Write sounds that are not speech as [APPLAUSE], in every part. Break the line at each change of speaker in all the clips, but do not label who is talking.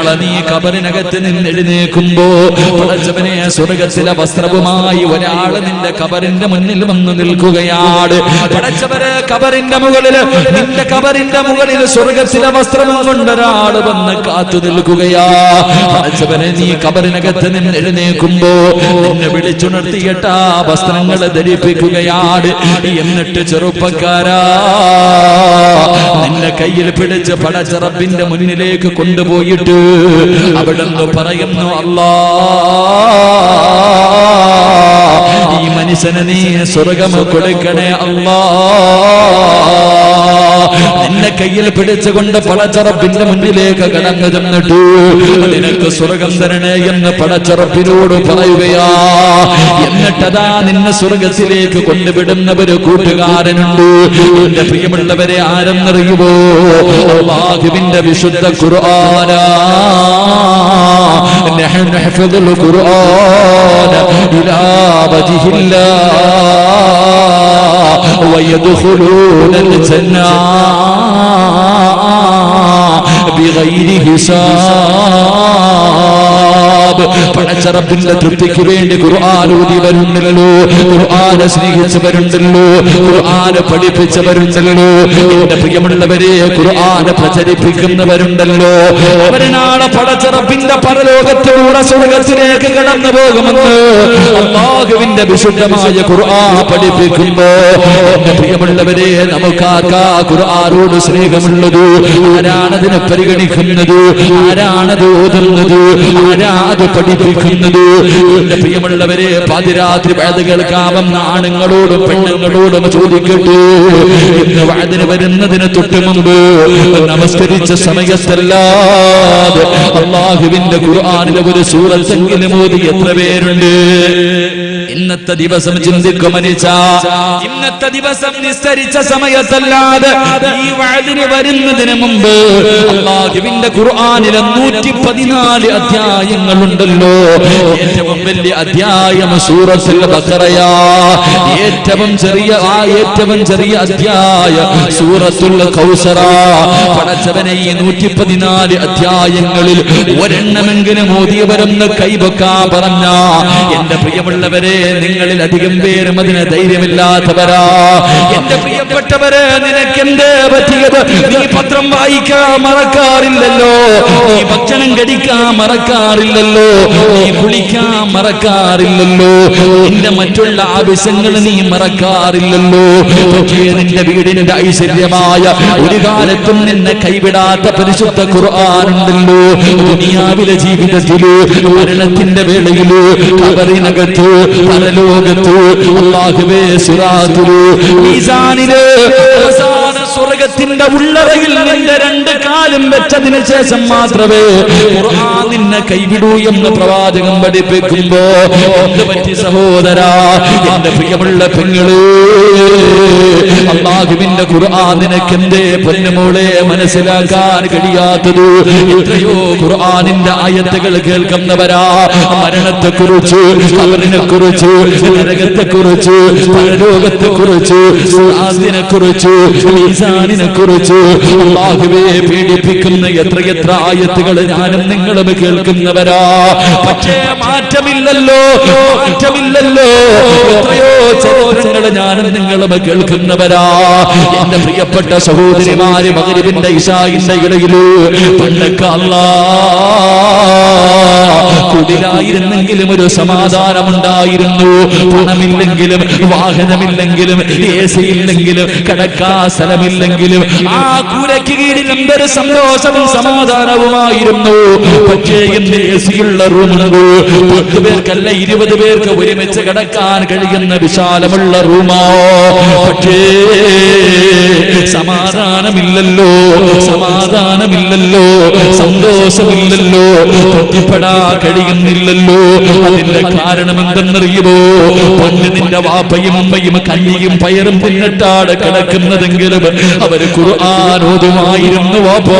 നാളെ നീ കബറിനകത്ത് നിന്നെഴുന്നേക്കുമ്പോ പടച്ചവനെ സ്വർഗത്തിലെ വസ്ത്രവുമായി ഒരാൾ നിന്റെ കബറിന്റെ മുന്നിൽ വന്ന് നിൽക്കുകയാണ്. പടച്ചവര് കബറിന്റെ മുകളിൽ നിന്റെ കബറിന്റെ മുകളിൽ സ്വർഗത്തിലെ വസ്ത്രം കൊണ്ടൊരാൾ വന്ന് കാത്തു നിൽക്കുകയാ. പടച്ചവനെ നീ കബറിനകത്ത് നിന്നെഴുന്നേക്കുമ്പോ നിന്നെ വിളിച്ചുണർത്തിയിട്ട വസ്ത്രങ്ങൾ ധരിപ്പിക്കുകയാണ്. എന്നിട്ട് ചെറുപ്പക്കാരാ നിന്റെ കയ്യിൽ പിടിച്ച് പടച്ചറപ്പിന്റെ മുന്നിലേക്ക് കൊണ്ടുപോയിട്ട് അവിടെ നിന്ന് പറയുന്നു അല്ലാ ഈ മനുഷ്യന് നീ സ്വർഗം കൊടുക്കണേ അല്ലാ. നിന്നെ കയ്യിൽ പിടിച്ചുകൊണ്ട് പടച്ചറപ്പിന്റെ മുന്നിലേക്ക് കടന്നു ചെന്നിട്ട് നിനക്ക് സ്വർഗം തരണേ എന്ന് പടച്ചറപ്പിനോട് പറയുകയാ എന്നിട്ടതാ നിന്നെ സ്വർഗത്തിലേക്ക് കൊണ്ടുവിടുന്നവര് കൂട്ടുകാരനുണ്ട് എന്റെ പ്രിയമുള്ളവരെ ആരെന്നറിയുമോ അള്ളാഹുവിന്റെ വിശുദ്ധ ഖുർആനാ نحن نحفظ القرآن إلى وجه الله ويدخلون الجنة بغير حساب. പടച്ചറപ്പിന്റെ തൃപ്തിക്ക് വേണ്ടി ഖുർആൻ ഊതി വരുന്നല്ലോ. ഖുർആനെ സ്നേഹിച്ചവരുണ്ടല്ലോ. ഖുർആനെ പഠിപ്പിച്ചവരുണ്ടല്ലോ. എന്റെ പ്രിയമുള്ളവരെ ഖുർആനെ പ്രചരിപ്പിക്കുന്നവരുണ്ടല്ലോ. അവർ നാളെ പടച്ചറപ്പിന്റെ പരലോകത്തിലൂടെ സ്വർഗത്തിലേക്ക് കടന്നു പോകുമെന്ന് അള്ളാഹുവിന്റെ വിശുദ്ധമായ ഖുർആൻ പഠിപ്പിക്കുമ്പോ എന്റെ പ്രിയമുള്ളവരെ നമുക്കാർക്കാ ഖുർആാനോട് സ്നേഹമുള്ളത്. ആരാണതിനെ പരിഗണിക്കുന്നത്? ആരാണത് ഓതുന്നത്? ആരാ അത് പഠിപ്പിക്കുന്നത്. എന്റെ പ്രിയമുള്ളവരെ പാതിരാത്രി വേദ കേൾക്കാമെന്ന ആണുങ്ങളോടും പെണ്ണുങ്ങളോടും ചോദിക്കട്ടെ. ഇന്ന് വേദന വരുന്നതിന് തൊട്ട് മുമ്പ് നമസ്കരിച്ച സമയത്തല്ലാതെ അള്ളാഹുവിന്റെ ഖുർആാനിലെ ഒരു സൂറത്തെങ്കിലും മോദി എത്ര പേരുണ്ട്? ഇന്നത്തെ ദിവസം ചിന്തിക്കും ഇന്നത്തെ ദിവസം നിസ്തരിച്ച സമയത്തല്ലാതെ ഈ വാതിന് വരുന്നതിന് മുമ്പ് അള്ളാഹുവിന്റെ ഖുർആാനിലെ നൂറ്റി പതിനാല് അധ്യായങ്ങളുണ്ടല്ലോ. ഏറ്റവും വലിയ അധ്യായം സൂറത്തുൽ ബക്കറയാ ഏറ്റവും ചെറിയ ആ ഏറ്റവും ചെറിയ അധ്യായ സൂറത്തുൽ കൗസറ. പടച്ചവനെ ഈ നൂറ്റി പതിനാല് അധ്യായങ്ങളിൽ ഒരെണ്ണമെങ്കിലും ഓതിയവരെന്ന് കൈവക്കാ പറഞ്ഞ. എന്റെ പ്രിയമുള്ളവരെ നിങ്ങളിൽ അധികം പേരും അതിന് ധൈര്യമില്ലാത്തവരാ. എന്റെ പ്രിയപ്പെട്ടവരെ നിനക്ക് എന്തേ പറ്റിയത്? നീ പത്രം വായിക്കാൻ മറക്കാറില്ലല്ലോ. നീ ഭക്ഷണം കടിക്കാൻ മറക്കാറില്ലല്ലോ. നീ കുളിക്കാൻ മറക്കാറില്ലല്ലോ. നിന്റെ മറ്റുള്ള ആവശ്യങ്ങൾ നീ മറക്കാറില്ലല്ലോ. നിന്റെ വീടിന്റെ ഐശ്വര്യമായ ഒരു കാലത്തും നിന്നെ കൈവിടാത്ത പരിശുദ്ധ ഖുർആാനുണ്ടല്ലോ ദുനിയാവിലെ ജീവിതത്തിലോ മരണത്തിന്റെ വേളയിലോ കബറിനകത്ത് പരലോകത്ത് സ്വർഗത്തിന്റെ ഉള്ളറയിൽ നിന്റെ രണ്ട് കാലും വെച്ചതിന് ശേഷം മാത്രമേ ഖുർആൻ നിന്നെ കൈവിടൂ എന്ന് പ്രവാചകം പഠിപ്പിക്കുമ്പോ പറ്റി സഹോദരാ? എന്റെ പ്രിയമുള്ള പെങ്ങൾ അള്ളാഹുവിന്റെ ഖുർആൻ നിനക്ക് എന്തേ പൊന്നുമോളെ മനസ്സിലാക്കാൻ കഴിയാത്തത്? എത്രയോ ഖുർആനിന്റെ ആയത്തുകൾ കേൾക്കുന്നവരാ മരണത്തെ കുറിച്ച് അവരിനെ കുറിച്ച് നരകത്തെ കുറിച്ച് പരലോകത്തെ കുറിച്ച് കുറിച്ച് മീസാനിനെ കുറിച്ച് അള്ളാഹുവെ പീഡിപ്പിക്കുന്ന എത്രയെത്ര ആയത്തുകൾ ഞാനും നിങ്ങളും കേൾക്കുന്നവരാ. പക്ഷേ മാറ്റമില്ലല്ലോ മാറ്റമില്ലല്ലോ. എത്രയോ ചരിത്രങ്ങൾ ഞാനും നിങ്ങളും കേൾക്കുന്നവരാ. എന്റെ പ്രിയപ്പെട്ട സഹോദരിമാര് മകരിവിന്റെ ഇഷായിന്റെ ഇടയിൽ പണ്ടൊക്കെ അല്ലാ കുടിലായിരുന്നെങ്കിലും ഒരു സമാധാനമുണ്ടായിരുന്നു. പണമില്ലെങ്കിലും വാഹനമില്ലെങ്കിലും എ സി ഇല്ലെങ്കിലും കടക്കാ സ്ഥലമില്ലെങ്കിലും ആ കൂരയ്ക്ക് കീഴിൽ എന്തൊരു സന്തോഷവും സമാധാനവുമായിരുന്നു. പക്ഷേ എന്റെ എ സിയുള്ള പത്ത് പേർക്കല്ല ഇരുപത് പേർക്ക് ഒരുമിച്ച് കിടക്കാൻ കഴിയുന്ന വിശാലമുള്ള റൂമോ പക്ഷേ സമാധാനമില്ലല്ലോ സമാധാനമില്ലല്ലോ സന്തോഷമില്ലല്ലോ തൃപ്തിപ്പെടാ കഴിയുന്നില്ലല്ലോ. അതിന്റെ കാരണം എന്തെന്നറിയുമോ പണ്ട് നിന്റെ വാപ്പയും അമ്മയും കഞ്ഞിയും പയറും പിന്നിട്ടാട് കിടക്കുന്നതെങ്കിലും അവർ ഖുർആാനോതുമായിരുന്നു വാപ്പോ.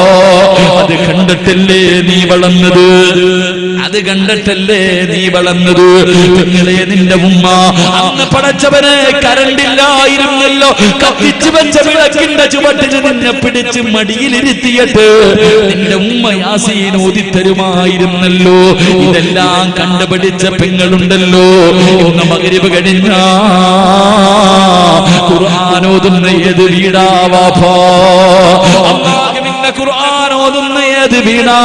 അത് കണ്ടിട്ടല്ലേ നീ വളർന്നത്? അത് കണ്ടിട്ടല്ലേ നീ വളർന്നത്? നിങ്ങളെ നിന്റെ ഉമ്മ അന്ന് പടച്ചവന് കരണ്ടില്ലായിരുന്നല്ലോ കത്തിച്ചു വെച്ച വിളക്കിന്റെ ചുവട്ടിൽ നിന്നെ പിടിച്ച് മടിയിലിരുത്തിയിട്ട് നിന്റെ ഉമ്മ യാസീൻ ഓതിത്തരുമായിരുന്നല്ലോ. ഇതെല്ലാം കണ്ടുപിടിച്ച പെങ്ങളുണ്ടല്ലോ. ഇന്ന് മകരിവ് കഴിഞ്ഞ ഖുർആാനോതുന്ന ഏത് വീടാവാ ഖുർആൻ ഏത് വീണാ.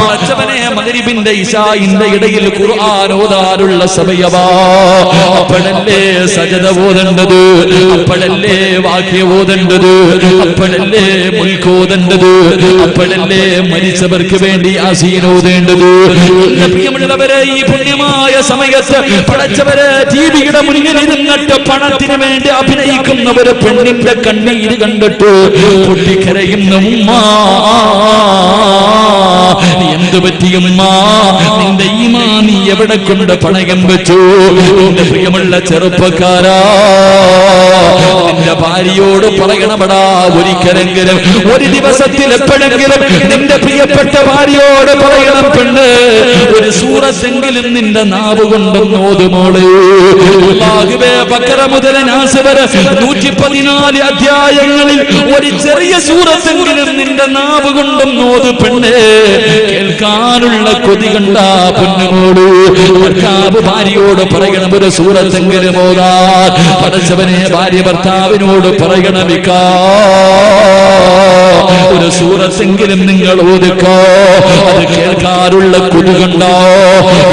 പടച്ചവനെ മകരിബിന്റെ ഇഷായിന്റെ ഇടയിൽ ഖുർആൻ ഓതാനുള്ള സമയമാ അപ്പോഴല്ലേ സജത ഓതേണ്ടത്? അപ്പോഴല്ലേ വാക്യ ഓതേണ്ടത്? അപ്പോഴല്ലേ മുൽക്ക് ഓതേണ്ടത്? അപ്പോഴല്ലേ മരിച്ചവർക്ക് വേണ്ടി എന്റെ പ്രിയമുള്ളവരെ ഈ പുണ്യമായ സമയത്ത് പടച്ചവരെ ജീവിയുടെ മുന്നിൽ ഇരുന്നിട്ട് പണത്തിന് വേണ്ടി അഭിനയിക്കുന്നവര് പെണ്ണിന്റെ കണ്ണീര് കണ്ടിട്ട് പൊട്ടിക്കരയുന്ന ഉമ്മ. എന്തു പറ്റിയുമ്മ നിന്റെ ഈമാ നീ എവിടെ കൊണ്ട് പണയം വെച്ചു? നിന്റെ പ്രിയമുള്ള ചെറുപ്പക്കാരാ നിന്റെ ഭാര്യയോട് പറയണമടാ ഒരിക്കലെങ്കിലും ഒരു ദിവസത്തിൽ എപ്പോഴെങ്കിലും നിന്റെ പ്രിയപ്പെട്ട ഭാര്യയോട് പറയണം പെണ്ണ്. ഒരു സൂറത്തെങ്കിലും നിന്റെ നാവ് കൊണ്ടും നോതുമോൾ അല്ലാഹുവേ ബക്കറ മുതൽ നാസ് വരെ നൂറ്റി പതിനാല് അധ്യായങ്ങളിൽ ഒരു ചെറിയ സൂറത്തെങ്കിലും നിന്റെ നാവ് കൊണ്ടും നോത് പെണ്ണ്. കേൾക്കാനുള്ള കൊതി കണ്ട പൊന്നുമോട് ഭർത്താവ് ഭാര്യയോട് പറയണം ഒരു സൂറത്തെങ്കിലും ഓതാ. പടച്ചവനെ ഭാര്യ ഭർത്താവിനോട് പറയണമിക്കാ ഒരു സൂറത്തെങ്കിലും നിങ്ങൾ ഓതുക്കോ. അത് കേൾക്കാറുള്ള കുടുകണ്ടോ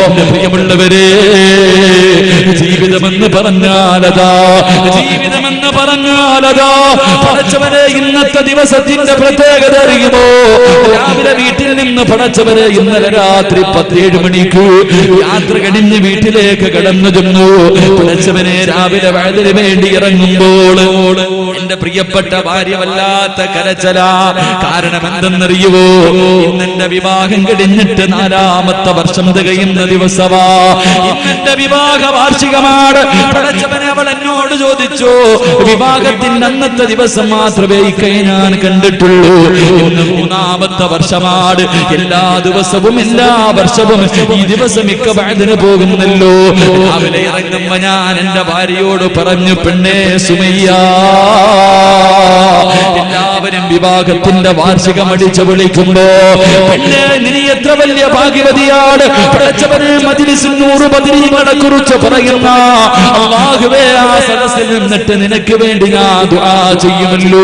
എന്റെ പ്രിയമുള്ളവരെ ജീവിതമെന്ന് പറഞ്ഞാലതാ. ജീവിതമെന്ന് പറഞ്ഞാലതാ. പടച്ചവനെ ഇന്നത്തെ ദിവസത്തിന്റെ പ്രത്യേകത അറിയുമോ? രാവിലെ വീട്ടിൽ നിന്ന് പടച്ചവര് ഇന്നലെ രാത്രി പത്തേഴ് മണിക്ക് യാത്ര കഴിഞ്ഞ് വീട്ടിലേക്ക് കടന്നു ചെന്നു. പടച്ചവനെ രാവിലെ വയലിന് വേണ്ടി ഇറങ്ങുമ്പോൾ എന്റെ പ്രിയപ്പെട്ട ഭാര്യ വല്ലാത്ത കരച്ചല. കാരണം എന്തെന്നറിയുവോ ഇന്നെന്റെ വിവാഹം കഴിഞ്ഞിട്ട് നാലാമത്തെ വർഷം തികയുന്ന ദിവസമാ ഇന്നെന്റെ വിവാഹ വാർഷികമാണ്. പടച്ചവനെ അവൾ എന്നോട് ചോദിച്ചു വിവാഹത്തിന്റെ അന്നത്തെ ദിവസം മാത്രമേ ഇക്കൈ ഞാൻ കണ്ടിട്ടുള്ളൂ. ഇന്ന് മൂന്നാമത്തെ വർഷമാണ് എല്ലാ ദിവസവും എല്ലാ വർഷവും ഈ ദിവസം ഇക്ക വഴുതിന് പോകുന്നല്ലോ. രാവിലെ ഇറങ്ങുമ്പോ ഞാൻ എന്റെ ഭാര്യയോട് പറഞ്ഞു പെണ്ണേ സുമയ്യ എല്ലാവരും വിവാഹത്തിന്റെ വാർഷികം അടിച്ചു വിളിക്കുമ്പോ പെണ്ണേ നീ എത്ര വലിയ ഭാഗ്യവതിയാണ്? പതിനീങ്ങളെ കുറിച്ച് ആ നിന്നിട്ട് നിനക്ക് വേണ്ടി ഞാൻ ദുആ ചെയ്യുമല്ലോ.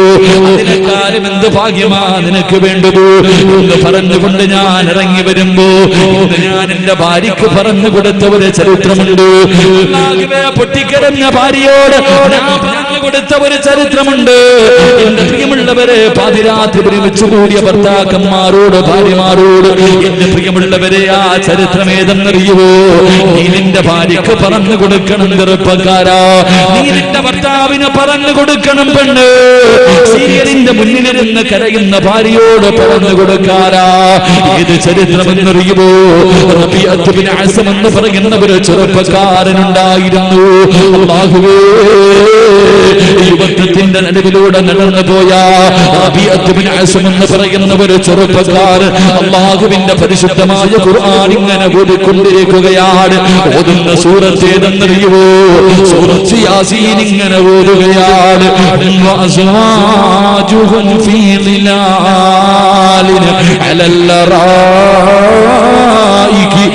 അതിനെക്കാളും എന്ത് ഭാഗ്യമാ നിനക്ക് വേണ്ടത്? എന്ന് പറഞ്ഞുകൊണ്ട് ഞാൻ ഇറങ്ങി വരുമ്പോ ഞാൻ എന്റെ ഭാര്യക്ക് പറഞ്ഞു കൊടുത്ത ഒരു ചരിത്രമുണ്ട്. പൊട്ടിക്കരഞ്ഞ ഭാര്യയോട് കൊടുത്ത ഒരു ചരിത്രമുണ്ട്. എന്റെ പ്രിയമുള്ളവരെ പാതിരാത്രി ഒരുമിച്ച് കൂടിയ ഭർത്താക്കന്മാരോട് ഭാര്യമാരോട് എന്റെ പ്രിയമുള്ളവരെ ആ ചരിത്രം ഏതെന്നറിയുവോ നീ നിന്റെ ഭാര്യക്ക് പറഞ്ഞു കൊടുക്കണം ചെറുപ്പക്കാരാ നീ നിന്റെ ഭർത്താവിന് പറഞ്ഞു കൊടുക്കണം പെണ്ണ്. സീരിയലിന്റെ മുന്നിലിരുന്ന് കരയുന്ന ഭാര്യയോട് പറഞ്ഞു കൊടുക്കാരാ ഏത് ചരിത്രമെന്നറിയുമോ എന്ന് പറയുന്ന ഒരു ചെറുപ്പക്കാരനുണ്ടായിരുന്നു. അല്ലാഹുവേ യുവത്വത്തിന്റെ നടുവിലൂടെ നടന്നു പോയ റബീഅത്ത് ബിൻ അസം എന്ന് പറയുന്ന ഒരു ചെറുപ്പക്കാരൻ അള്ളാഹുവിന്റെ പരിശുദ്ധമായ ഖുർആൻ ഇങ്ങനെ ഓടിക്കൊണ്ടിരിക്കുകയാണ് ഓതുന്ന സൂറത്ത് ഏതെന്നറിയുമോ സൂറത്ത് യാസീൻ ഇങ്ങനെ ളിലാലിൻ അലൽ ലറായികി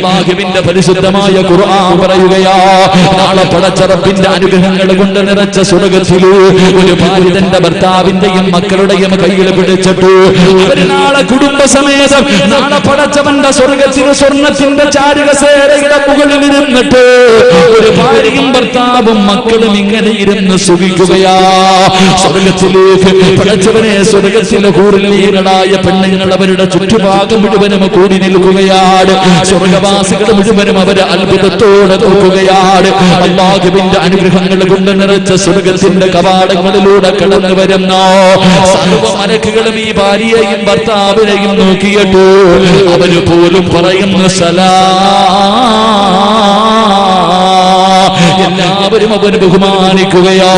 അള്ളാഹുവിന്റെ പരിശുദ്ധമായ ഖുർആൻ പറയുകയാ നാളെ പടച്ചറപ്പിന്റെ അനുഗ്രഹങ്ങൾ കൊണ്ട് നിറച്ച സ്വർഗത്തിൽ ഒരു ഭാര്യ ഭർത്താവിന്റെയും മക്കളുടെയും കയ്യിൽ പിടിച്ചിട്ടു. അവർ നാളെ കുടുംബസമേതം നാളെ പടച്ചവന്റെ സ്വർഗത്തിന് സ്വർണത്തിന്റെ ചാരുകസേരയുടെ മുകളിൽ ഇരുന്നിട്ട് ഒരു ഭാര്യയും ഭർത്താവും മക്കളും ഇങ്ങനെ ഇരുന്ന് സുഖിക്കുകയാ. സ്വർഗത്തിലേക്ക് പടച്ചവനെ സ്വർഗത്തിലെ കൂറിൽ ഈരടായ പെണ്ണുങ്ങൾ അവരുടെ ചുറ്റുഭാഗം മുഴുവനും കൂടി നിൽക്കുകയാണ്. സ്വർഗവാസ പ്രവാസികൾ മുഴുവനും അവരെ അത്ഭുതത്തോടെ നോക്കുകയാണ്. അള്ളാഹുവിന്റെ അനുഗ്രഹങ്ങൾ കൊണ്ട് നിറച്ച സ്വർഗത്തിന്റെ കവാടങ്ങളിലൂടെ കടന്നു വരുന്ന. സർവ മലക്കുകളും ഈ ഭാര്യയെയും ഭർത്താവിനെയും നോക്കിയിട്ട് അവർ പോലും പറയുന്നു സലാ [LAUGHS] എല്ലാവരും അവനെ ബഹുമാനിക്കുകയോ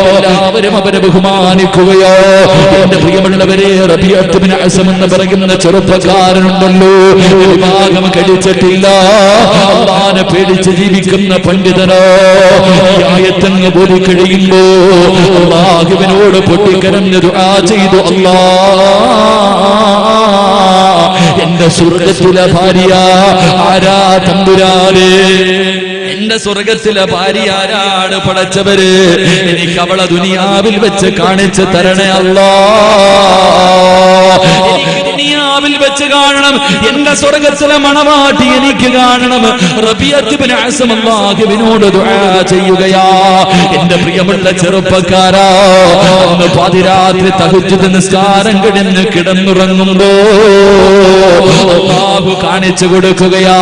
എല്ലാവരും അവനെ ബഹുമാനിക്കുകയോ. എന്റെ പ്രിയമുള്ളവരെ റബിയത്തുബിന് അസം എന്ന് പറയുന്ന ചെറുപ്പക്കാരനുണ്ടല്ലോ. വിവാഹം കഴിച്ചിട്ടില്ല. അള്ളാനെ പേടിച്ച് ജീവിക്കുന്ന പണ്ഡിതനോ ആയത്തങ്ങ് പോലും കഴിയുമ്പോ അള്ളാഹുവിനോട് പൊട്ടിക്കരഞ്ഞ് ആ ചെയ്തു. അല്ല എന്റെ സ്വർഗത്തിലെ ഭാര്യ ആരാ തമ്പുരാനേ? എന്റെ സ്വർഗത്തിലെ ഭാര്യ ആരാണ് പടച്ചവര്? എനിക്ക് അവളെ ദുനിയാവിൽ വെച്ച് കാണിച്ചു തരണേ അല്ലോ. എനിക്ക് ദുനിയാവിൽ വെച്ച് കാണണം. എന്റെ സ്വർഗത്തിലെ മണവാട്ടി എനിക്ക് കാണണം. റബിയത്തിനോട് ചെയ്യുകയാ. എന്റെ പ്രിയമുള്ള ചെറുപ്പക്കാരാ അന്ന് പാതിരാത്രി തഹജ്ജുദ് നിസ്കാരം കിടന്ന് കിടന്നുറങ്ങുമ്പോ ബാബു കാണിച്ചു കൊടുക്കുകയാ.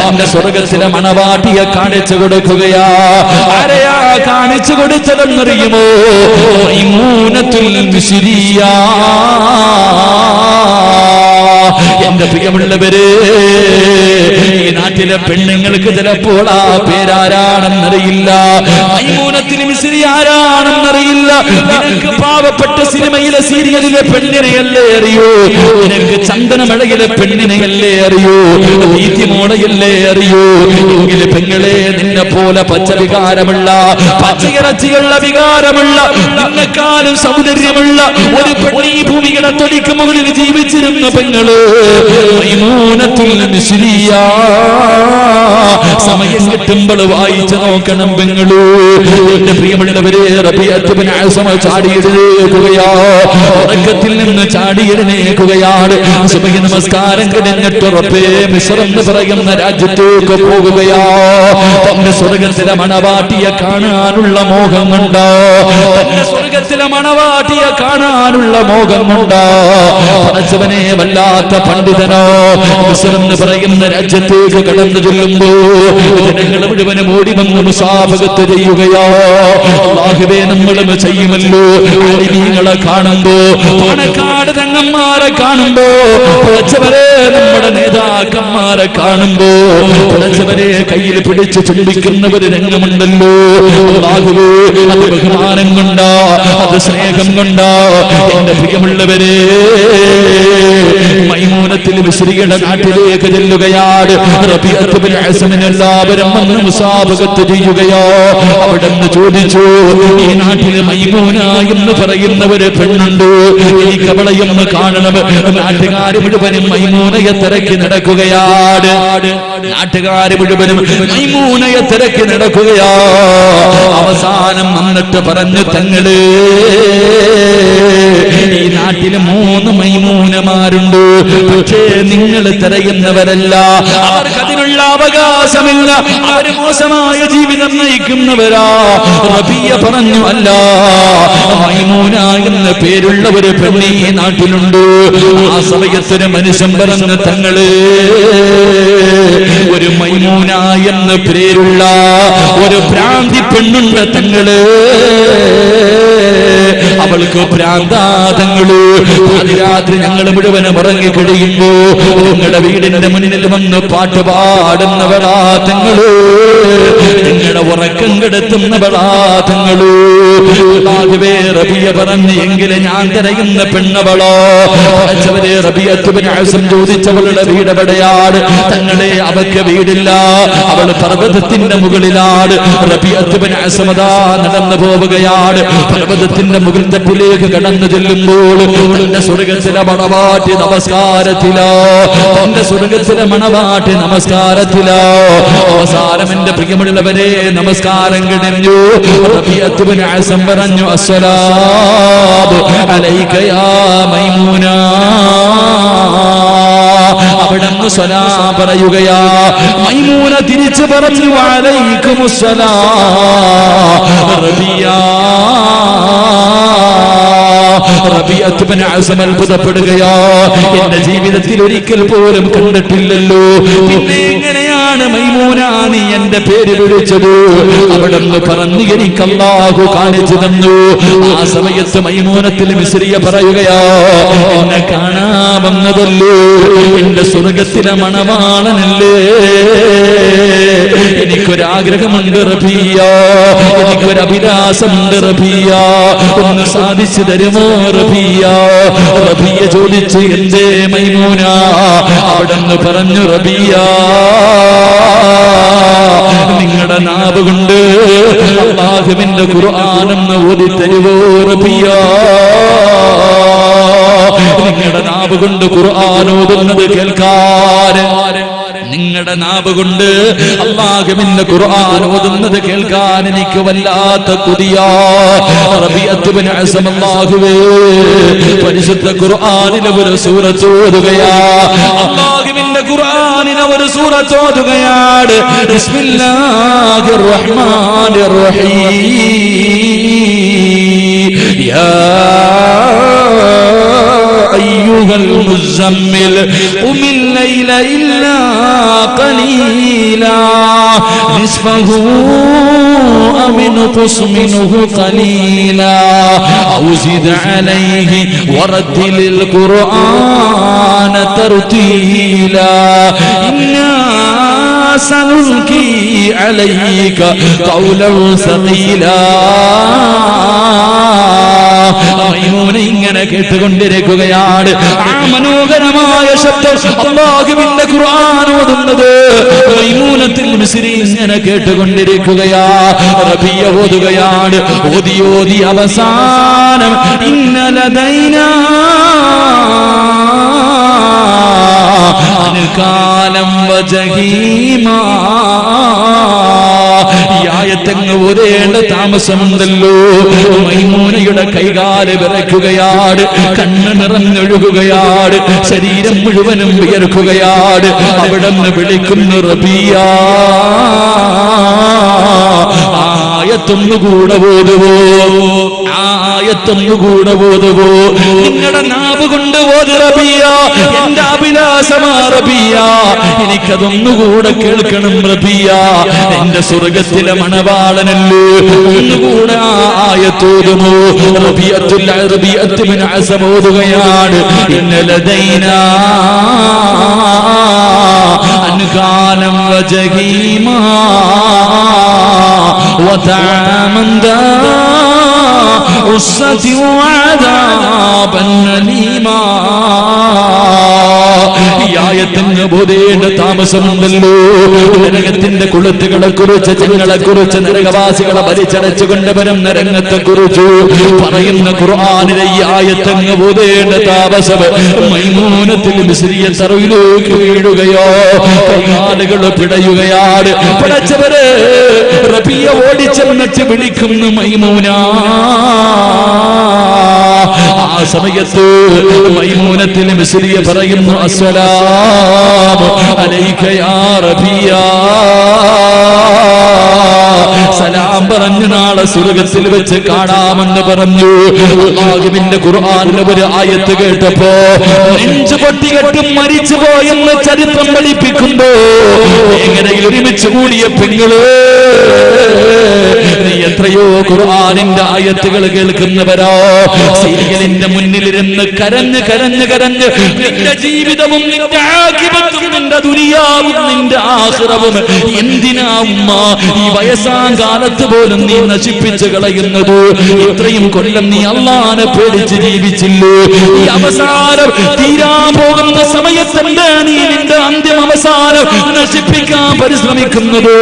തന്റെ സ്വർഗത്തിലെ മണവാട്ടിയെ കാണിച്ചു കൊടുക്കുകയാ. ആരെയാ കാണിച്ചു കൊടുത്തതെന്നറിയുമോ? മൈമൂനത്തുൽ മിശ്രിയാ എന്റെ പ്രിയമുള്ളവര് ഈ നാട്ടിലെ പെണ്ണുങ്ങൾക്ക് ചിലപ്പോൾ ആ പേരാരാണെന്നറിയില്ല. ആരാണെന്നറിയില്ല നിനക്ക് പാവപ്പെട്ട സിനിമയിലെ സീരിയലിലെ പെണ്ണിനെയല്ലേ അറിയോ? നിനക്ക് ചന്ദനമഴയിലെ പെണ്ണിനെയല്ലേ അറിയോ? നീതിമോടയല്ലേ അറിയൂ? എങ്കിൽ പെങ്ങളെ നിന്നെ പോലെ പച്ച വികാരമുള്ള പച്ചയിറച്ചിയുള്ള വികാരമുള്ള നിന്നെക്കാളും സൗന്ദര്യമുള്ള ഒരു പെണ്ണി ഭൂമിയുടെ തൊടിക്ക് മുകളിൽ ജീവിച്ചിരുന്ന പെങ്ങൾ. മൈമൂനത്തുൽ മിശ്രിയാ. സമയം കിട്ടുമ്പോൾ വായിച്ചു നോക്കണം ഉറക്കത്തിൽ നിന്ന് ചാടിയിരുന്നേക്കുകയാണ് സുബഹി നമസ്കാരം കഴിഞ്ഞിട്ട് ഉറപ്പേ മിശ്രം പറയുന്ന രാജ്യത്തേക്ക് പോകുകയാ. സ്വർഗത്തിലെ മണവാട്ടിയെ കാണാനുള്ള മോഹമുണ്ട്. സ്വർഗത്തിലെ മണവാട്ടിയെ കാണാനുള്ള മോഹമുണ്ട്. വല്ലാത്ത പണ്ഡിതനോ. മിശ്രം പറയുന്ന രാജ്യത്തേക്ക് കടന്നു ചെല്ലുമ്പോ ജനങ്ങൾ മുഴുവനും ഓടി വന്ന് മുസാഫകത്ത് ചെയ്യുകയോ അള്ളാഹുവേ നമ്മളും ചെയ്യുമല്ലോ. അലിമീങ്ങളെ കാണുമ്പോ പണക്കാട് തങ്ങന്മാരെ കാണുമ്പോ പടച്ചവരെ നമ്മുടെ നേതാക്കന്മാരെ കാണുമ്പോ പടച്ചവരെ കയ്യിൽ പിടിച്ച് ചുംബിക്കുന്ന രംഗമുണ്ടല്ലോ. അള്ളാഹുവേ അത് ബഹുമാനം കൊണ്ടാ അത് സ്നേഹം കൊണ്ടാ. എന്റെ പ്രിയമുള്ളവരെ മൈമൂനത്തിൽ മിശ്രിയുടെ നാട്ടിലേക്ക് ചെല്ലുകയാണ് റബിയത്തുബിൻ അസമിന് എല്ലാവരും വന്ന് മുസാബകത്ത് ചെയ്യുകയോ? അവിടെ നിന്ന് ചോദിച്ചു ഈ നാട്ടിലെ മൈമൂന എന്ന് പറയുന്നവര് പെണ്ണുണ്ട്. എനിക്ക് അവളെ കാണണം. നാട്ടുകാര് മുഴുവനും മൈമൂനയെ തിരക്കി നടക്കുകയാണ്. നാട്ടുകാര് മുഴുവനും മൈമൂനയെ തിരക്കി നടക്കുകയാ. അവസാനം വന്നിട്ട് പറഞ്ഞു തങ്ങൾ ഈ നാട്ടിൽ മൂന്ന് മൈമൂനമാരുണ്ട്. പക്ഷേ നിങ്ങൾ തിരയുന്നവരല്ല. അവർക്ക് അതിനുള്ള അവകാശമില്ല. അവർ മോശമായ ജീവിതം നയിക്കുന്നവരാ. റബിയ പറഞ്ഞു അല്ല മൈമൂന എന്ന പേരുള്ള ഒരു പെണ്ണി നാട്ടിലുണ്ട്. ആ സമയത്തൊരു മനുഷ്യൻ പറഞ്ഞ തങ്ങൾ ഒരു മൈമൂന എന്ന പേരുള്ള ഒരു ഭ്രാന്തി പെണ്ണുണ്ട് തങ്ങൾ. അവൾക്ക് പ്രാന്താതങ്ങൾ രാത്രി ഞങ്ങൾ മുഴുവനും ഉറങ്ങി കഴിയുമ്പോ നിങ്ങളുടെ വീടിന്റെ മുന്നിൽ വന്ന് പാട്ട് പാടുന്നവളാ തങ്ങൾ. നിങ്ങളുടെ ഉറക്കം കെടുത്തുന്നവളാ തങ്ങൾ. ആകവേ റബിയ പറഞ്ഞ് എങ്കിലെ ഞാൻ തിരയുന്ന പെണ്ണവളോ? ആസം ചോദിച്ചവളുടെ വീട് എവിടെയാണ്? തങ്ങളെ അവക്ക് വീടില്ല. അവൾ പർവതത്തിന്റെ മുകളിലാണ്. റബിയത്തുബിന് ആസമതാ നടന്നു പോവുകയാണ്. പർവതത്തിന്റെ മുകൾ തട്ടിലേക്ക് കടന്നു ചെല്ലുമ്പോൾ തന്റെ സ്വർഗത്തിലെ മണവാട്ടി നമസ്കാരത്തിലോ തന്റെ സ്വർഗത്തിലെ മണവാട്ടി നമസ്കാരത്തിലോ അവസാനം എന്റെ പ്രിയമുള്ളവരെ നമസ്കാരം കിടഞ്ഞു പറഞ്ഞു അസ്സലാമു അലൈക യാ മൈമൂന. അവിടുന്ന് സ്വലാ പറയുകയാ മൈമൂന തിരിച്ചു പറഞ്ഞു വലൈക്കുമുസ്സലാ റബിയാ അത്ഭുതപ്പെടുകയാ എന്റെ ജീവിതത്തിൽ ഒരിക്കൽ പോലും കണ്ടിട്ടില്ലല്ലോ. പിന്നെ എങ്ങനെയാണ് മൈമൂന എന്റെ പേര് വിളിച്ചത്? അവിടെ നിന്ന് പറഞ്ഞു എനിക്ക് അല്ലാഹു കാണിച്ചു തന്നു. ആ സമയത്ത് മൈമൂനത്തിൽ മിശ്രിയ പറയുകയാ എന്നെ കാണാ വന്നതല്ലോ? എന്റെ സ്വർഗത്തിലെ മണവാളനല്ലേ? എനിക്കൊരാഗ്രഹമുണ്ട് റബിയ എനിക്കൊരു അഭിലാഷമുണ്ട് റബിയ ഒന്ന് സാധിച്ചു തരുമോ റബിയ റബിയ ചോദിച്ച് എന്തേ മൈമൂന? അവിടെന്ന് പറഞ്ഞു റബിയ നിങ്ങളുടെ നാവ് കൊണ്ട് അള്ളാഹുവിന്റെ ഖുർആാനെന്ന് ഓതി തരുവോ റബിയ നിങ്ങളുടെ നാവ് കൊണ്ട് ഖുർആൻ ഓതുന്നത് കേൾക്കാൻ. നിങ്ങളുടെ നാവ് കൊണ്ട് അള്ളാഹുവിന്റെ ഖുർആൻ ഓതുന്നത് കേൾക്കാൻ എനിക്ക് വല്ലാത്ത കൊതിയാ. പരിശുദ്ധ ഖുർആനിലെ ഒരു സൂറത്ത് ഓതുകയാ. അള്ളാഹുവിന്റെ ഖുർആനിലെ ഒരു സൂറത്ത് ഓതുകയാണ്. ബിസ്മില്ലാഹിർ റഹ്മാനിർ റഹീം. യാ أيها المزمل قم الليل إلا قليلا. نصفه أو انقص منه قليلا. أو زد عليه ورد للقرآن ترتيلا. إنا سنلقي عليك قولا ثقيلا. ഇങ്ങനെ കേട്ടുകൊണ്ടിരിക്കുകയാണ്. ആ മനോഹരമായ ശബ്ദം അള്ളാഹുവിന്റെ ഖുർആൻ ഓതുന്നത്. മൈമൂനത്തിൽ മിസ്രി ഇങ്ങനെ കേട്ടുകൊണ്ടിരിക്കുകയാ. റബിയ ഓതുകയാണ്. ഓതി ഓതി അവസാനം. ഇന്നലതൈന കാലം വജഹീമാ ആയത്തങ്ങ് ഒരേണ്ട താമസമുണ്ടല്ലോ. മൈമോനയുടെ കൈകാൽ വിറയ്ക്കുകയാണ് കണ്ണ് നിറഞ്ഞൊഴുകുകയാണ് ശരീരം മുഴുവനും വിയർക്കുകയാണ് അവിടെ നിന്ന് വിളിക്കുന്നു റബിയ. ആയത്തൊന്നുകൂടെ ഓതുവോ? ആയത്തൊന്നുകൂടെ ഓതുവോ? നിങ്ങളുടെ നാവ് കൊണ്ട് ഓതുറബിയ എന്റെ അഭിലാഷമാ റബിയ. എനിക്കതൊന്നുകൂടെ കേൾക്കണം റബിയ. എന്റെ സ്വർഗത്തിലെ മണവാളനല്ലേ? ഒന്നുകൂടെ ആയത്തോതുമോ റബിയത്തുൽ റബിയത്ത് ബിൻ അസം ഓതുകയാണ്. ഇന്നലദൈന അൻകാലം വജഹീമാ. وطعاما ذا غصة وعذابا أليما. ഈ ആയത്തിന് ബോധേണ്ട താമസമുണ്ടല്ലോ. നരകത്തിന്റെ കുളത്തുകളെ കുറിച്ച് ജനങ്ങളെ കുറിച്ച് നരകവാസികളെ വലിച്ചടച്ചുകൊണ്ട് വരുന്ന രംഗത്തെ കുറിച്ചു. പറയുന്ന ഖുർആാനിലെ ഈ ആയത്തങ്ങ് ബോധേണ്ട താമസം മൈമൂനത്തിൽ മിശ്രിയ തറവിലേക്ക് വീഴുകയോ കൈകാലുകൾ പിടയുകയാണ്. പിടച്ചവര് റബിയ ഓടിച്ചെന്നിട്ട് വിളിക്കുന്നു മൈമൂന. ആ സമയത്ത് മൈമൂനത്തിൽ മിശ്രിയ പറയുന്നു അസ്സലാം അലൈക യാ റബിയ. സലാം പറഞ്ഞു നാളെ സ്വർഗത്തിൽ വെച്ച് കാണാമെന്ന് പറഞ്ഞു. ആകുവിന്റെ ഖുർആാനിലെ ഒരു ആയത്ത് കേട്ടപ്പോ നെഞ്ചു പൊട്ടികെട്ടും മരിച്ചു പോയെന്ന് ചരിത്രം പഠിപ്പിക്കുമ്പോ എങ്ങനെയും ഒരുമിച്ച് കൂടിയ പെങ്ങൾ എത്രയോ ഖുർആാനിന്റെ ആയത്തുകൾ കേൾക്കുന്നവരോ. സീരിയലിന്റെ മുന്നിലിരുന്ന് കരഞ്ഞ് കരഞ്ഞ് കരഞ്ഞ് നിന്റെ ജീവിതവും നിന്റെ നിന്റെ ദുനിയാവും നിന്റെ ആഹ്റവും. എന്തിനാ ഉമ്മ ഈ വയസ്സാം കാലത്ത് പോലും നീ നശിപ്പിച്ചു കളയുന്നത്? ഇത്രയും കൊല്ലം നീ അള്ളാനെ പേടിച്ച് ജീവിച്ചില്ലേ? ഈ അവസാനം തീരാൻ പോകുന്ന സമയത്തല്ല നീ നിന്റെ അന്ത്യം അവസാനം നശിപ്പിക്കാൻ പരിശ്രമിക്കുന്നത്?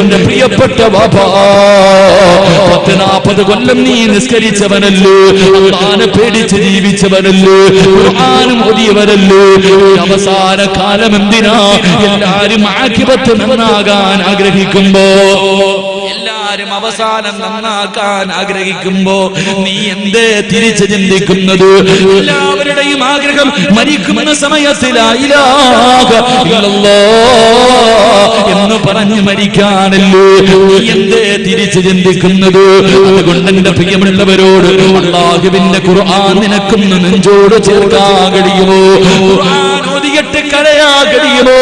എന്റെ പ്രിയപ്പെട്ട ബാബാ പത്ത് നാൽപ്പത് കൊല്ലം നീ നിസ്കരിച്ചവനല്ലേ? അള്ളാനെ പേടിച്ച് ജീവിച്ചവനല്ലേ? ഒരു ആനും ഈ അവസാന കാലം എന്തിനാ എല്ലാരും ആക്കിപത്ത് നന്നാകാൻ ആഗ്രഹിക്കുമ്പോ എല്ലാരും അവസാനം നന്നാക്കാൻ ആഗ്രഹിക്കുമ്പോ നീ എന്തേ തിരിച്ചു ചിന്തിക്കുന്നത്? എല്ലാവരുടെയും ആഗ്രഹം മരിക്കുന്ന സമയത്തിലായില്ല. എന്ന് പറഞ്ഞ് മരിക്കാനല്ലേ? നീ എന്തേ തിരിച്ചു ചിന്തിക്കുന്നത്? അതുകൊണ്ട് എന്റെ പ്രിയമുള്ളവരോട് അള്ളാഹുവിന്റെ ഖുർആൻ നിനക്കും നെഞ്ചോട് ചേർക്കാൻ കഴിയുമോ ഓതിയിട്ട് കരയാ കഴിയുമോ